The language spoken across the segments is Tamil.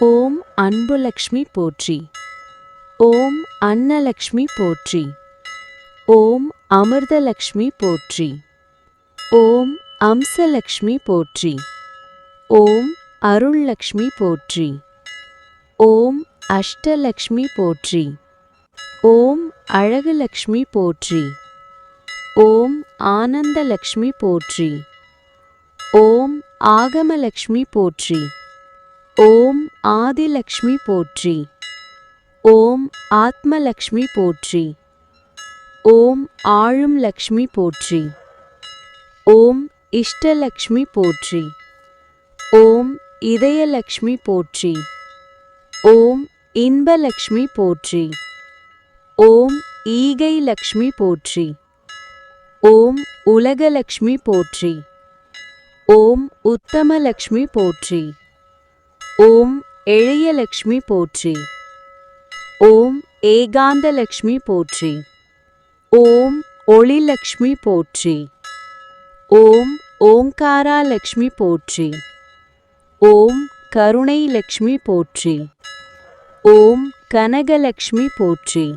ஓம் அன்புலக்ஷ்மி போற்றி. ஓம் அன்னலக்ஷ்மி போற்றி. ஓம் அமிர்தலக்ஷ்மி போற்றி. ஓம் அம்சலக்ஷ்மி போற்றி. ஓம் அருள்லக்ஷ்மி போற்றி. ஓம் அஷ்டலக்ஷ்மி போற்றி. ஓம் அழகுலக்ஷ்மி போற்றி. ஓம் ஆனந்தலக்ஷ்மி போற்றி. ஓம் ஆகமலக்ஷ்மி போற்றி. ஓம் ஆதிலக்ஷ்மி போற்றி. ஓம் ஆத்மலக்ஷ்மி போற்றி. ஓம் ஆழும் லக்ஷ்மி போற்றி. ஓம் இஷ்டலக்ஷ்மி போற்றி. ஓம் இதயலக்ஷ்மி போற்றி. ஓம் இன்பலக்ஷ்மி போற்றி. ஓம் ஈகை லக்ஷ்மி போற்றி. ஓம் உலகலக்ஷ்மி போற்றி. ஓம் உத்தமலக்ஷ்மி போற்றி. ஓம் எளியலக்ஷ்மி போற்றி ஓம் ஏகாந்தலக்ஷ்மி போற்றி ஓம் ஒளிலக்ஷ்மி போற்றி ஓம் ஓம்காராலக்ஷ்மி போற்றி ஓம் கருணை லக்ஷ்மி போற்றி ஓம் கனகலக்ஷ்மி போற்றி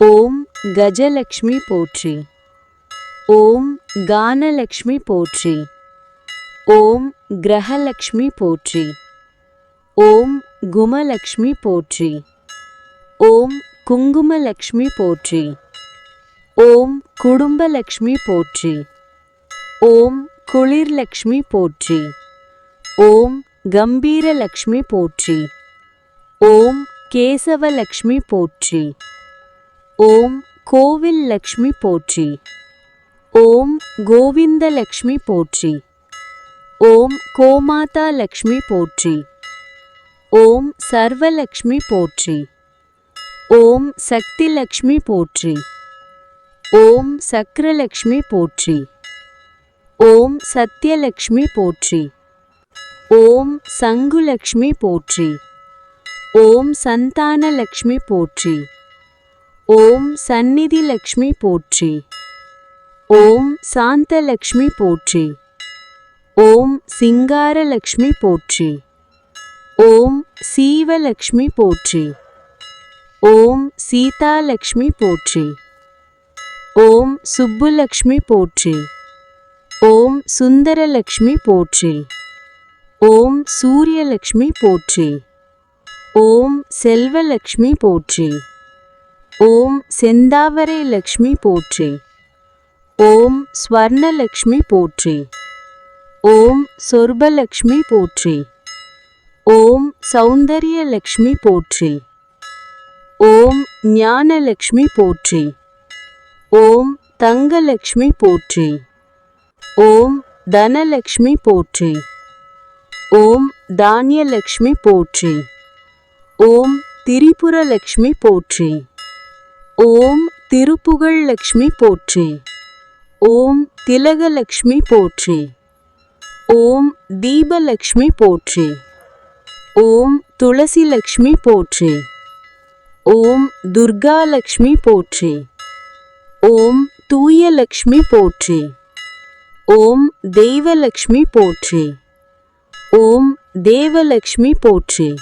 ஓம் கஜலக்ஷ்மி போற்றி ஓம் கானலக்ஷ்மி போற்றி ஓம் கிரகலக்ஷ்மி போற்றி ஓம் குமலக்ஷ்மி போற்றி. ஓம் குங்குமலக்ஷ்மி போற்றி. ஓம் குடும்பலக்ஷ்மி போற்றி. ஓம் குளிர்லக்ஷ்மி போற்றி. ஓம் கம்பீரலக்ஷ்மி போற்றி. ஓம் கேசவலக்ஷ்மி போற்றி. ஓம் கோவில் லக்ஷ்மி போற்றி. ஓம் கோவிந்தலக்ஷ்மி போற்றி. ஓம் கோமாதா லக்ஷ்மி போற்றி. ஓம் சர்வலக்ஷ்மி போற்றி. ஓம் சக்தி லக்ஷ்மி போற்றி. ஓம் சக்கரலக்ஷ்மி போற்றி. ஓம் சத்யலக்ஷ்மி போற்றி. ஓம் சங்குலக்ஷ்மி போற்றி. ஓம் சந்தானலக்ஷ்மி போற்றி. ஓம் சந்நிதி லக்ஷ்மி போற்றி. ஓம் சாந்தலக்ஷ்மி போற்றி. ஓம் சிங்காரலக்ஷ்மி போற்றி. ஓம் சீவலக்ஷ்மி போற்றி. ஓம் சீதாலக்ஷ்மி போற்றி. ஓம் சுப்புலக்ஷ்மி போற்றி. ஓம் சுந்தரலக்ஷ்மி போற்றி. ஓம் சூரியலக்ஷ்மி போற்றி. ஓம் செல்வலக்ஷ்மி போற்றி. ஓம் செந்தாவரை லக்ஷ்மி போற்றி. ஓம் ஸ்வர்ணலக்ஷ்மி போற்றி. ஓம் சொர்பலக்ஷ்மி போற்றி. ஓம் சௌந்தர்யலக்ஷ்மி போற்றி. ஓம் ஞானலக்ஷ்மி போற்றி. ஓம் தங்கலக்ஷ்மி போற்றி. ஓம் தனலக்ஷ்மி போற்றி. ஓம் தானியலக்ஷ்மி போற்றி. ஓம் திரிபுரலக்ஷ்மி போற்றி. ஓம் திருப்புகழ் லக்ஷ்மி போற்றி. ஓம் திலகலக்ஷ்மி போற்றி. ஓம் தீபலக்ஷ்மி போற்றி. ஓம் துளசி லக்ஷ்மி போற்றி. ஓம் துர்கா லக்ஷ்மி போற்றி. ஓம் தூய லக்ஷ்மி போற்றி. ஓம் தெய்வலக்ஷ்மி போற்றி. ஓம் தேவலக்ஷ்மி போற்றி.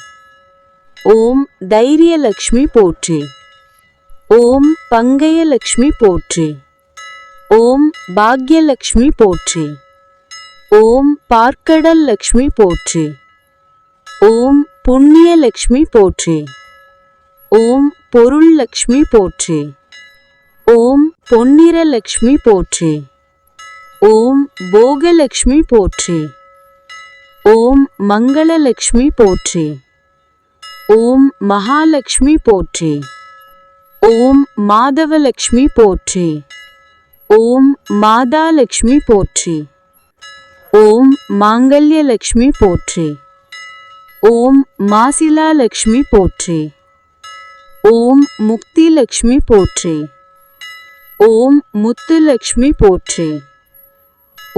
ஓம் தைரியலக்ஷ்மி போற்றி. ஓம் பங்கயலக்ஷ்மி போற்றி. ஓம் பாக்யலக்ஷ்மி போற்றி. ஓம் பார்க்கடல் லக்ஷ்மி போற்றி. ஓம் புண்ணியலக்ஷ்மி போற்றி ஓம் பொருள் லக்ஷ்மி போற்றி ஓம் பொன்னிறலக்ஷ்மி போற்றி ஓம் போகலக்ஷ்மி போற்றி ஓம் மங்களலக்ஷ்மி போற்றி ஓம் மகாலட்சுமி போற்றி ஓம் மாதவலக்ஷ்மி போற்றி ஓம் மாதாலட்சுமி போற்றி ஓம் மாங்கல்யலக்ஷ்மி போற்றி ஓம் மாசிலாலக்ஷ்மி போற்றி ஓம் முக்திலக்ஷ்மி போற்றி ஓம் முத்துலக்ஷ்மி போற்றி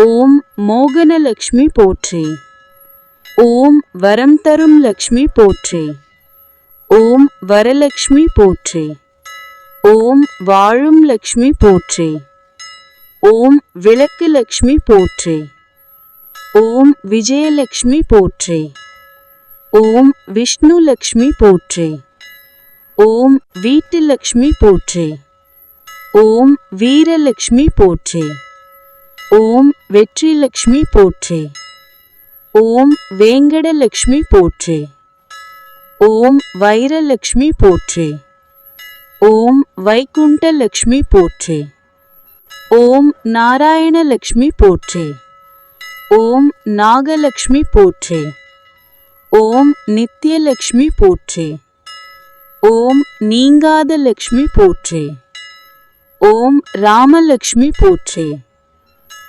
ஓம் மோகனலக்ஷ்மி போற்றி ஓம் வரம் தரும் லக்ஷ்மி போற்றி ஓம் வரலக்ஷ்மி போற்றி ஓம் வாழும் லக்ஷ்மி போற்றி ஓம் விளக்கு லக்ஷ்மி போற்றி ஓம் விஜயலக்ஷ்மி போற்றி ஓம் விஷ்ணு லக்ஷ்மி போற்றி ஓம் வீட்டு லக்ஷ்மி போற்றி ஓம் வீரலக்ஷ்மி போற்றி ஓம் வெற்றி லக்ஷ்மி போற்றி ஓம் வேங்கடலக்ஷ்மி போற்றி ஓம் வைரலக்ஷ்மி போற்றி ஓம் வைகுண்டலக்ஷ்மி போற்றி ஓம் நாராயணலக்ஷ்மி போற்றி ஓம் நாகலக்ஷ்மி போற்றி ஓம் நித்யலக்ஷ்மி போற்றி ஓம் நீங்காத லக்ஷ்மி போற்றி ஓம் ராமலக்ஷ்மி போற்றி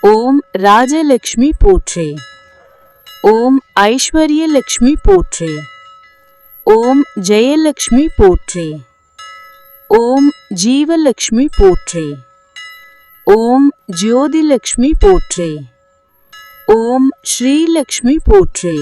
ஓம் ராஜலக்ஷ்மி போற்றி ஓம் ஐஸ்வர்யலக்ஷ்மி போற்றி ஓம் ஜெயலக்ஷ்மி போற்றி ஓம் ஜீவலக்ஷ்மி போற்றி ஓம் ஜோதிலக்ஷ்மி போற்றி ஓம் ஸ்ரீலக்ஷ்மி போற்றி